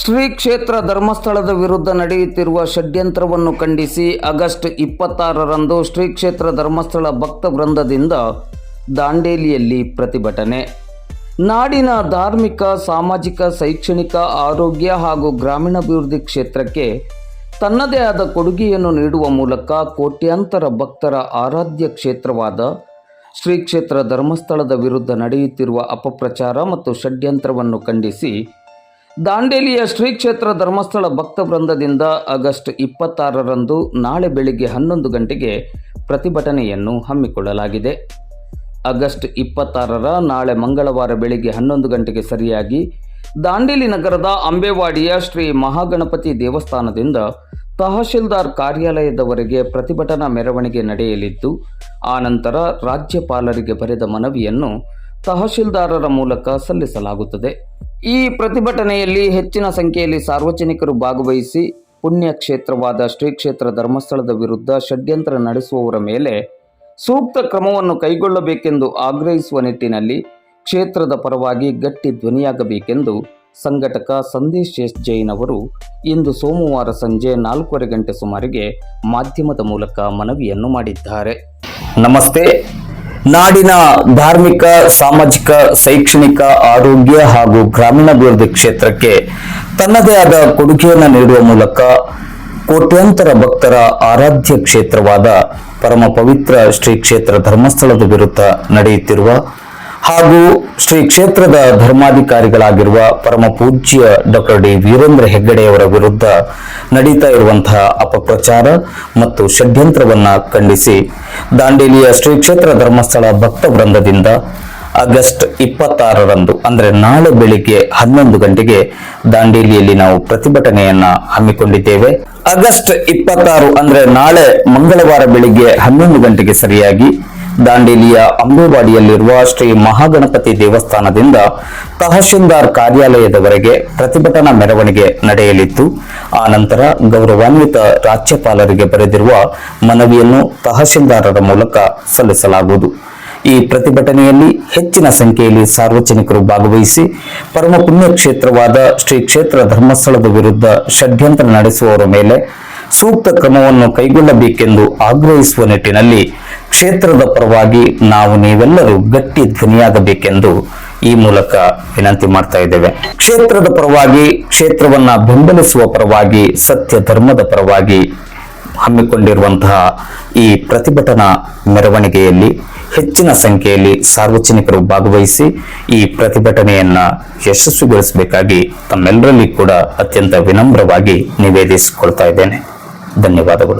ಶ್ರೀ ಕ್ಷೇತ್ರ ಧರ್ಮಸ್ಥಳದ ವಿರುದ್ಧ ನಡೆಯುತ್ತಿರುವ ಷಡ್ಯಂತ್ರವನ್ನು ಖಂಡಿಸಿ ಆಗಸ್ಟ್ ಇಪ್ಪತ್ತಾರರಂದು ಶ್ರೀ ಕ್ಷೇತ್ರ ಧರ್ಮಸ್ಥಳ ಭಕ್ತ ವೃಂದದಿಂದ ದಾಂಡೇಲಿಯಲ್ಲಿ ಪ್ರತಿಭಟನೆ. ನಾಡಿನ ಧಾರ್ಮಿಕ, ಸಾಮಾಜಿಕ, ಶೈಕ್ಷಣಿಕ, ಆರೋಗ್ಯ ಹಾಗೂ ಗ್ರಾಮೀಣಾಭಿವೃದ್ಧಿ ಕ್ಷೇತ್ರಕ್ಕೆ ತನ್ನದೇ ಆದ ಕೊಡುಗೆಯನ್ನು ನೀಡುವ ಮೂಲಕ ಕೋಟ್ಯಾಂತರ ಭಕ್ತರ ಆರಾಧ್ಯ ಕ್ಷೇತ್ರವಾದ ಶ್ರೀ ಕ್ಷೇತ್ರ ಧರ್ಮಸ್ಥಳದ ವಿರುದ್ಧ ನಡೆಯುತ್ತಿರುವ ಅಪಪ್ರಚಾರ ಮತ್ತು ಷಡ್ಯಂತ್ರವನ್ನು ಖಂಡಿಸಿ ದಾಂಡೇಲಿಯ ಶ್ರೀ ಕ್ಷೇತ್ರ ಧರ್ಮಸ್ಥಳ ಭಕ್ತ ವೃಂದದಿಂದ ಆಗಸ್ಟ್ ಇಪ್ಪತ್ತಾರರಂದು ನಾಳೆ ಬೆಳಿಗ್ಗೆ ಹನ್ನೊಂದು ಗಂಟೆಗೆ ಪ್ರತಿಭಟನೆಯನ್ನು ಹಮ್ಮಿಕೊಳ್ಳಲಾಗಿದೆ. ಆಗಸ್ಟ್ ಇಪ್ಪತ್ತಾರರ ನಾಳೆ ಮಂಗಳವಾರ ಬೆಳಿಗ್ಗೆ ಹನ್ನೊಂದು ಗಂಟೆಗೆ ಸರಿಯಾಗಿ ದಾಂಡೇಲಿ ನಗರದ ಅಂಬೇವಾಡಿಯ ಶ್ರೀ ಮಹಾಗಣಪತಿ ದೇವಸ್ಥಾನದಿಂದ ತಹಶೀಲ್ದಾರ್ ಕಾರ್ಯಾಲಯದವರೆಗೆ ಪ್ರತಿಭಟನಾ ಮೆರವಣಿಗೆ ನಡೆಯಲಿದ್ದು ಆನಂತರ ರಾಜ್ಯಪಾಲರಿಗೆ ಬರೆದ ಮನವಿಯನ್ನು ತಹಶೀಲ್ದಾರರ ಮೂಲಕ ಸಲ್ಲಿಸಲಾಗುತ್ತದೆ. ಈ ಪ್ರತಿಭಟನೆಯಲ್ಲಿ ಹೆಚ್ಚಿನ ಸಂಖ್ಯೆಯಲ್ಲಿ ಸಾರ್ವಜನಿಕರು ಭಾಗವಹಿಸಿ ಪುಣ್ಯ ಕ್ಷೇತ್ರವಾದ ಶ್ರೀ ಕ್ಷೇತ್ರ ಧರ್ಮಸ್ಥಳದ ವಿರುದ್ಧ ಷಡ್ಯಂತ್ರ ನಡೆಸುವವರ ಮೇಲೆ ಸೂಕ್ತ ಕ್ರಮವನ್ನು ಕೈಗೊಳ್ಳಬೇಕೆಂದು ಆಗ್ರಹಿಸುವ ನಿಟ್ಟಿನಲ್ಲಿ ಕ್ಷೇತ್ರದ ಪರವಾಗಿ ಗಟ್ಟಿ ಧ್ವನಿಯಾಗಬೇಕೆಂದು ಸಂಘಟಕ ಸಂದೇಶ್ ಎಸ್ ಜೈನ್ ಅವರು ಇಂದು ಸೋಮವಾರ ಸಂಜೆ ನಾಲ್ಕೂವರೆ ಗಂಟೆ ಸುಮಾರಿಗೆ ಮಾಧ್ಯಮದ ಮೂಲಕ ಮನವಿಯನ್ನು ಮಾಡಿದ್ದಾರೆ. ನಮಸ್ತೆ. ನಾಡಿನ ಧಾರ್ಮಿಕ, ಸಾಮಾಜಿಕ, ಶೈಕ್ಷಣಿಕ, ಆರೋಗ್ಯ ಹಾಗೂ ಗ್ರಾಮೀಣಾಭಿವೃದ್ಧಿ ಕ್ಷೇತ್ರಕ್ಕೆ ತನ್ನದೇ ಆದ ಕೊಡುಗೆಯನ್ನು ನೀಡುವ ಮೂಲಕ ಕೋಟ್ಯಾಂತರ ಭಕ್ತರ ಆರಾಧ್ಯ ಕ್ಷೇತ್ರವಾದ ಪರಮ ಪವಿತ್ರ ಶ್ರೀ ಕ್ಷೇತ್ರ ಧರ್ಮಸ್ಥಳದ ವಿರುದ್ಧ ನಡೆಯುತ್ತಿರುವ ಹಾಗೂ ಶ್ರೀ ಕ್ಷೇತ್ರದ ಧರ್ಮಾಧಿಕಾರಿಗಳಾಗಿರುವ ಪರಮ ಪೂಜ್ಯ ಡಾಕ್ಟರ್ ಡಿ ವೀರೇಂದ್ರ ಹೆಗ್ಗಡೆಯವರ ವಿರುದ್ಧ ನಡೀತಾ ಇರುವಂತಹ ಅಪಪ್ರಚಾರ ಮತ್ತು ಷಡ್ಯಂತ್ರವನ್ನು ಖಂಡಿಸಿ ದಾಂಡೇಲಿಯ ಶ್ರೀ ಕ್ಷೇತ್ರ ಧರ್ಮಸ್ಥಳ ಭಕ್ತ ವೃಂದದಿಂದ ಆಗಸ್ಟ್ ಇಪ್ಪತ್ತಾರರಂದು, ಅಂದ್ರೆ ನಾಳೆ ಬೆಳಿಗ್ಗೆ ಹನ್ನೊಂದು ಗಂಟೆಗೆ ದಾಂಡೇಲಿಯಲ್ಲಿ ನಾವು ಪ್ರತಿಭಟನೆಯನ್ನ ಹಮ್ಮಿಕೊಂಡಿದ್ದೇವೆ. ಆಗಸ್ಟ್ ಇಪ್ಪತ್ತಾರು, ಅಂದ್ರೆ ನಾಳೆ ಮಂಗಳವಾರ ಬೆಳಿಗ್ಗೆ ಹನ್ನೊಂದು ಗಂಟೆಗೆ ಸರಿಯಾಗಿ ದಾಂಡೇಲಿಯ ಅಂಬೇವಾಡಿಯಲ್ಲಿರುವ ಶ್ರೀ ಮಹಾಗಣಪತಿ ದೇವಸ್ಥಾನದಿಂದ ತಹಶೀಲ್ದಾರ್ ಕಾರ್ಯಾಲಯದವರೆಗೆ ಪ್ರತಿಭಟನಾ ಮೆರವಣಿಗೆ ನಡೆಯಲಿದ್ದು, ಆ ನಂತರ ಗೌರವಾನ್ವಿತ ರಾಜ್ಯಪಾಲರಿಗೆ ಬರೆದಿರುವ ಮನವಿಯನ್ನು ತಹಶೀಲ್ದಾರರ ಮೂಲಕ ಸಲ್ಲಿಸಲಾಗುವುದು. ಈ ಪ್ರತಿಭಟನೆಯಲ್ಲಿ ಹೆಚ್ಚಿನ ಸಂಖ್ಯೆಯಲ್ಲಿ ಸಾರ್ವಜನಿಕರು ಭಾಗವಹಿಸಿ ಪರಮ ಪುಣ್ಯ ಕ್ಷೇತ್ರವಾದ ಶ್ರೀ ಕ್ಷೇತ್ರ ಧರ್ಮಸ್ಥಳದ ವಿರುದ್ಧ ಷಡ್ಯಂತ್ರ ನಡೆಸುವವರ ಮೇಲೆ ಸೂಕ್ತ ಕ್ರಮವನ್ನು ಕೈಗೊಳ್ಳಬೇಕೆಂದು ಆಗ್ರಹಿಸುವ ನಿಟ್ಟಿನಲ್ಲಿ ಕ್ಷೇತ್ರದ ಪರವಾಗಿ ನಾವು ನೀವೆಲ್ಲರೂ ಗಟ್ಟಿ ಧ್ವನಿಯಾಗಬೇಕೆಂದು ಈ ಮೂಲಕ ವಿನಂತಿ ಮಾಡ್ತಾ ಇದ್ದೇವೆ. ಕ್ಷೇತ್ರದ ಪರವಾಗಿ, ಕ್ಷೇತ್ರವನ್ನ ಬೆಂಬಲಿಸುವ ಪರವಾಗಿ, ಸತ್ಯ ಧರ್ಮದ ಪರವಾಗಿ ಹಮ್ಮಿಕೊಂಡಿರುವಂತಹ ಈ ಪ್ರತಿಭಟನಾ ಮೆರವಣಿಗೆಯಲ್ಲಿ ಹೆಚ್ಚಿನ ಸಂಖ್ಯೆಯಲ್ಲಿ ಸಾರ್ವಜನಿಕರು ಭಾಗವಹಿಸಿ ಈ ಪ್ರತಿಭಟನೆಯನ್ನ ಯಶಸ್ವಿಗೊಳಿಸಬೇಕಾಗಿ ತಮ್ಮೆಲ್ಲರಲ್ಲಿ ಕೂಡ ಅತ್ಯಂತ ವಿನಮ್ರವಾಗಿ ನಿವೇದಿಸಿಕೊಳ್ತಾ ಇದ್ದೇನೆ. ಧನ್ಯವಾದಗಳು.